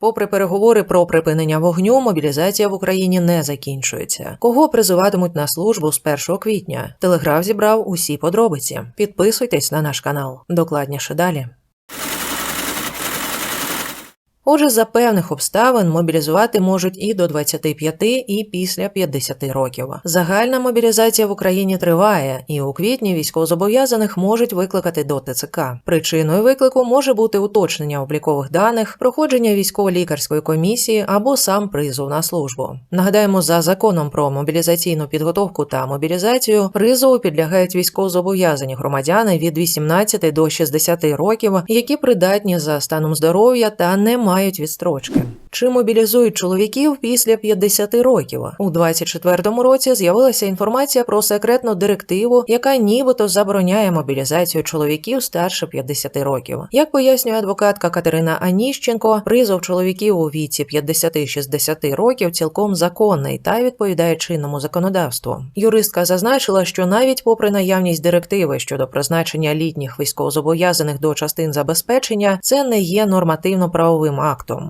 Попри переговори про припинення вогню, мобілізація в Україні не закінчується. Кого призиватимуть на службу з 1 квітня? Телеграф зібрав усі подробиці. Підписуйтесь на наш канал. Докладніше далі. Отже, за певних обставин мобілізувати можуть і до 25, і після 50 років. Загальна мобілізація в Україні триває, і у квітні військовозобов'язаних можуть викликати до ТЦК. Причиною виклику може бути уточнення облікових даних, проходження військово-лікарської комісії або сам призов на службу. Нагадаємо, за законом про мобілізаційну підготовку та мобілізацію призову підлягають військовозобов'язані громадяни від 18 до 60 років, які придатні за станом здоров'я та не мають відстрочки. Чи мобілізують чоловіків після 50 років? У 24-му році з'явилася інформація про секретну директиву, яка нібито забороняє мобілізацію чоловіків старше 50 років. Як пояснює адвокатка Катерина Аніщенко, призов чоловіків у віці 50-60 років цілком законний та відповідає чинному законодавству. Юристка зазначила, що навіть попри наявність директиви щодо призначення літніх військовозобов'язаних до частин забезпечення, це не є нормативно-правовим.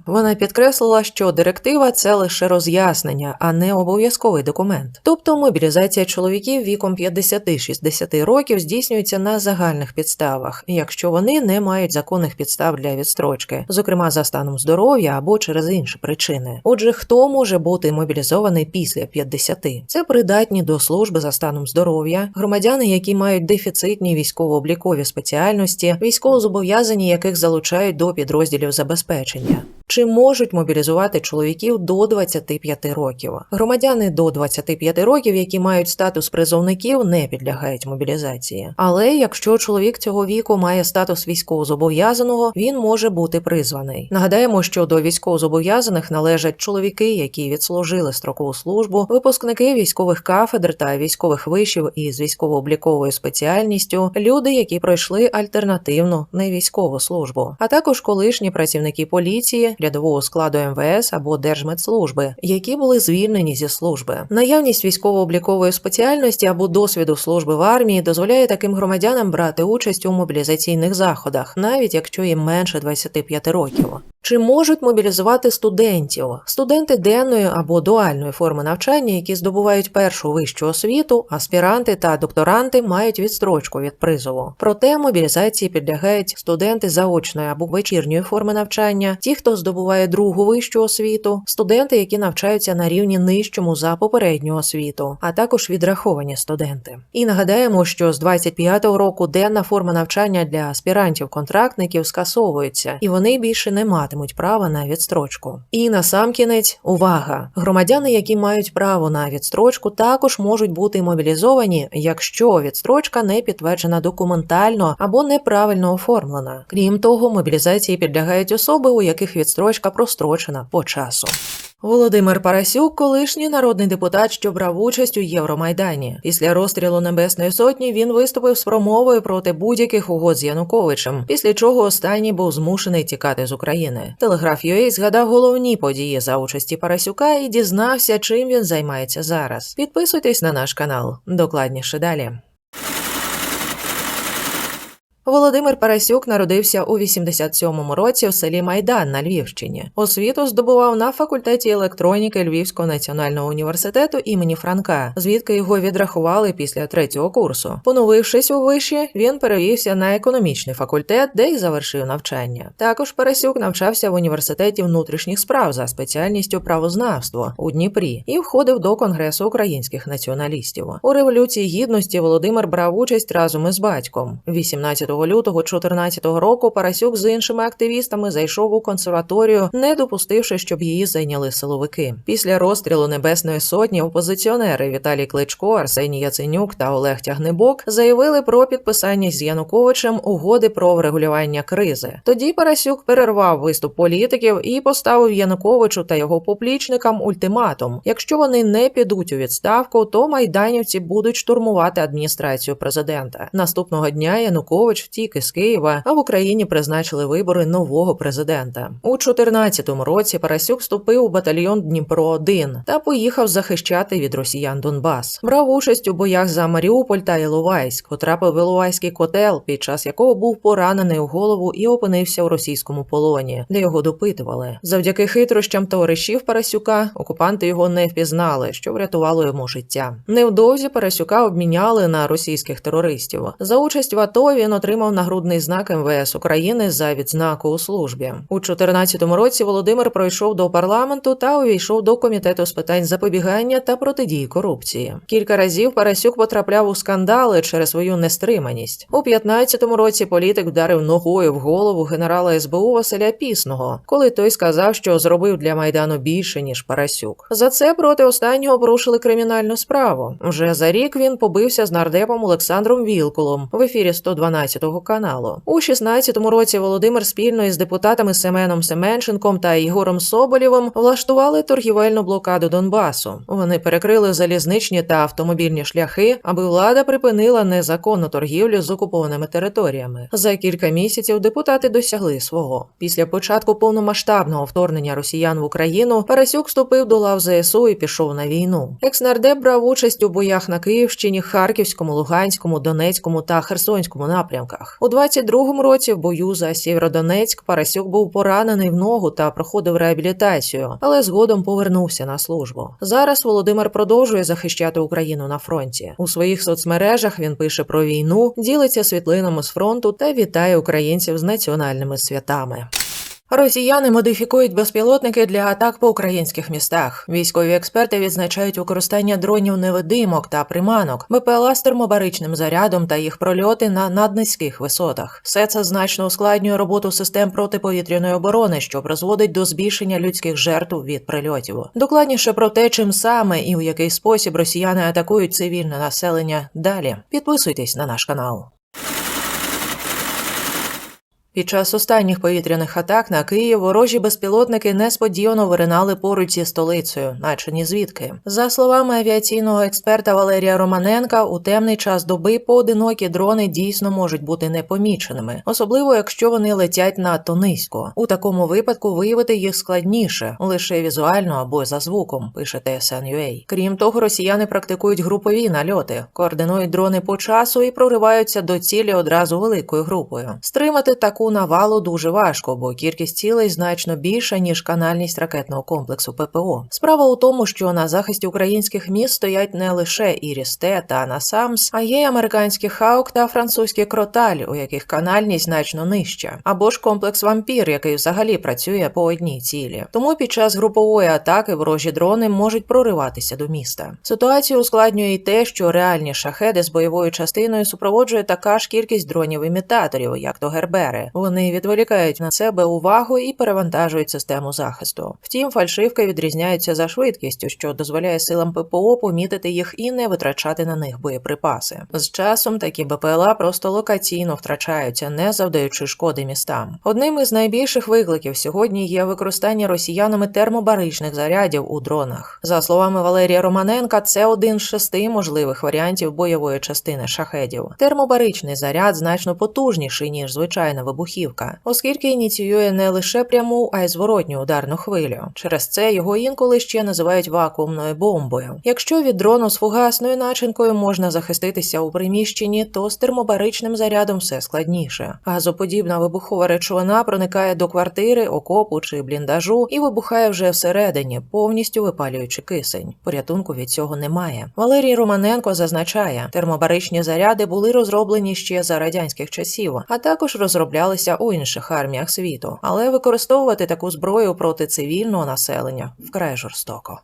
Вона підкреслила, що директива це лише роз'яснення, а не обов'язковий документ. Тобто мобілізація чоловіків віком 50-60 років здійснюється на загальних підставах, якщо вони не мають законних підстав для відстрочки, зокрема за станом здоров'я або через інші причини. Отже, хто може бути мобілізований після 50? Це придатні до служби за станом здоров'я, громадяни, які мають дефіцитні військово-облікові спеціальності, військовозобов'язані, яких залучають до підрозділів забезпечення. Yeah. Чи можуть мобілізувати чоловіків до 25 років? Громадяни до 25 років, які мають статус призовників, не підлягають мобілізації. Але якщо чоловік цього віку має статус військовозобов'язаного, він може бути призваний. Нагадаємо, що до військовозобов'язаних належать чоловіки, які відслужили строкову службу, випускники військових кафедр та військових вишів із військово-обліковою спеціальністю, люди, які пройшли альтернативну невійськову службу, а також колишні працівники поліції рядового складу МВС або Держмедслужби, які були звільнені зі служби. Наявність військово-облікової спеціальності або досвіду служби в армії дозволяє таким громадянам брати участь у мобілізаційних заходах, навіть якщо їм менше 25 років. Чи можуть мобілізувати студентів? Студенти денної або дуальної форми навчання, які здобувають першу вищу освіту, аспіранти та докторанти мають відстрочку від призову. Проте мобілізації підлягають студенти заочної або вечірньої форми навчання, ті, хто здобуває другу вищу освіту, студенти, які навчаються на рівні нижчому за попередню освіту, а також відраховані студенти. І нагадаємо, що з 25-го року денна форма навчання для аспірантів-контрактників скасовується, і вони більше не матимуть права на відстрочку. І насамкінець, увага! Громадяни, які мають право на відстрочку, також можуть бути мобілізовані, якщо відстрочка не підтверджена документально або неправильно оформлена. Крім того, мобілізації підлягають особи, у яких відстрочка прострочена по часу. Володимир Парасюк, колишній народний депутат, що брав участь у Євромайдані. Після розстрілу Небесної Сотні він виступив з промовою проти будь-яких угод з Януковичем, після чого останній був змушений тікати з України. Телеграф UA згадав головні події за участі Парасюка і дізнався, чим він займається зараз. Підписуйтесь на наш канал. Докладніше далі. Володимир Парасюк народився у 87-му році в селі Майдан на Львівщині. Освіту здобував на факультеті електроніки Львівського національного університету імені Франка, звідки його відрахували після третього курсу. Поновившись у виші, він перевівся на економічний факультет, де й завершив навчання. Також Парасюк навчався в університеті внутрішніх справ за спеціальністю правознавство у Дніпрі і входив до Конгресу українських націоналістів. У революції гідності Володимир брав участь разом із батьком. 18 лютого 2014 року Парасюк з іншими активістами зайшов у консерваторію, не допустивши, щоб її зайняли силовики. Після розстрілу Небесної Сотні опозиціонери Віталій Кличко, Арсеній Яценюк та Олег Тягнебок заявили про підписання з Януковичем угоди про врегулювання кризи. Тоді Парасюк перервав виступ політиків і поставив Януковичу та його поплічникам ультиматум: якщо вони не підуть у відставку, то майданівці будуть штурмувати адміністрацію президента. Наступного дня Янукович втік із Києва, а в Україні призначили вибори нового президента. У 14-му році Парасюк вступив у батальйон Дніпро 1 та поїхав захищати від росіян Донбас. Брав участь у боях за Маріуполь та Іловайськ. Потрапив в Іловайський котел, під час якого був поранений у голову і опинився у російському полоні, де його допитували. Завдяки хитрощам товаришів Парасюка окупанти його не впізнали, що врятувало йому життя. Невдовзі Парасюка обміняли на російських терористів. За участь в АТО він отримав нагрудний знак МВС України за відзнаку у службі. У 2014 році Володимир пройшов до парламенту та увійшов до комітету з питань запобігання та протидії корупції. Кілька разів Парасюк потрапляв у скандали через свою нестриманість. У 15-му році політик вдарив ногою в голову генерала СБУ Василя Пісного, коли той сказав, що зробив для майдану більше ніж Парасюк. За це проти останнього порушили кримінальну справу. Вже за рік він побився з нардепом Олександром Вілкулом в ефірі 112 каналу. У 16-му році Володимир спільно із депутатами Семеном Семенченком та Ігорем Соболєвим влаштували торгівельну блокаду Донбасу. Вони перекрили залізничні та автомобільні шляхи, аби влада припинила незаконну торгівлю з окупованими територіями. За кілька місяців депутати досягли свого. Після початку повномасштабного вторгнення росіян в Україну Парасюк вступив до лав ЗСУ і пішов на війну. Екснардеп брав участь у боях на Київщині, Харківському, Луганському, Донецькому та Херсонському напрямках. У 22-му році в бою за Сєвєродонецьк Парасюк був поранений в ногу та проходив реабілітацію, але згодом повернувся на службу. Зараз Володимир продовжує захищати Україну на фронті. У своїх соцмережах він пише про війну, ділиться світлинами з фронту та вітає українців з національними святами. Росіяни модифікують безпілотники для атак по українських містах. Військові експерти відзначають використання дронів невидимок та приманок, БПЛА з термобаричним зарядом та їх прольоти на наднизьких висотах. Все це значно ускладнює роботу систем протиповітряної оборони, що призводить до збільшення людських жертв від прильотів. Докладніше про те, чим саме і у який спосіб росіяни атакують цивільне населення. Далі підписуйтесь на наш канал. Під час останніх повітряних атак на Київ ворожі безпілотники несподівано виринали поруч зі столицею, наче ні звідки. За словами авіаційного експерта Валерія Романенка, у темний час доби поодинокі дрони дійсно можуть бути непоміченими, особливо якщо вони летять надто низько. У такому випадку виявити їх складніше лише візуально або за звуком, пише TSN.ua. Крім того, росіяни практикують групові нальоти, координують дрони по часу і прориваються до цілі одразу великою групою. Стримати таку навалу дуже важко, бо кількість цілей значно більша ніж канальність ракетного комплексу ППО. Справа у тому, що на захисті українських міст стоять не лише Ірісте та Насамс, а є американські Хаук та французькі Кроталь, у яких канальність значно нижча, або ж комплекс Вампір, який взагалі працює по одній цілі. Тому під час групової атаки ворожі дрони можуть прориватися до міста. Ситуацію ускладнює й те, що реальні шахеди з бойовою частиною супроводжує така ж кількість дронів-імітаторів, як то Гербери. Вони відволікають на себе увагу і перевантажують систему захисту. Втім, фальшивки відрізняються за швидкістю, що дозволяє силам ППО помітити їх і не витрачати на них боєприпаси. З часом такі БПЛА просто локаційно втрачаються, не завдаючи шкоди містам. Одним із найбільших викликів сьогодні є використання росіянами термобаричних зарядів у дронах. За словами Валерія Романенка, це один з шести можливих варіантів бойової частини шахедів. Термобаричний заряд значно потужніший ніж звичайна вибухівка, оскільки ініціює не лише пряму, а й зворотню ударну хвилю. Через це його інколи ще називають вакуумною бомбою. Якщо від дрону з фугасною начинкою можна захиститися у приміщенні, то з термобаричним зарядом все складніше. Газоподібна вибухова речовина проникає до квартири, окопу чи бліндажу і вибухає вже всередині, повністю випалюючи кисень. Порятунку від цього немає. Валерій Романенко зазначає, термобаричні заряди були розроблені ще за радянських часів, а також розроблялися у інших арміях світу, але використовувати таку зброю проти цивільного населення вкрай жорстоко.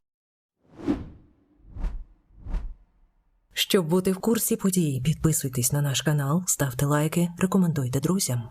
Щоб бути в курсі подій, підписуйтесь на наш канал, ставте лайки, рекомендуйте друзям.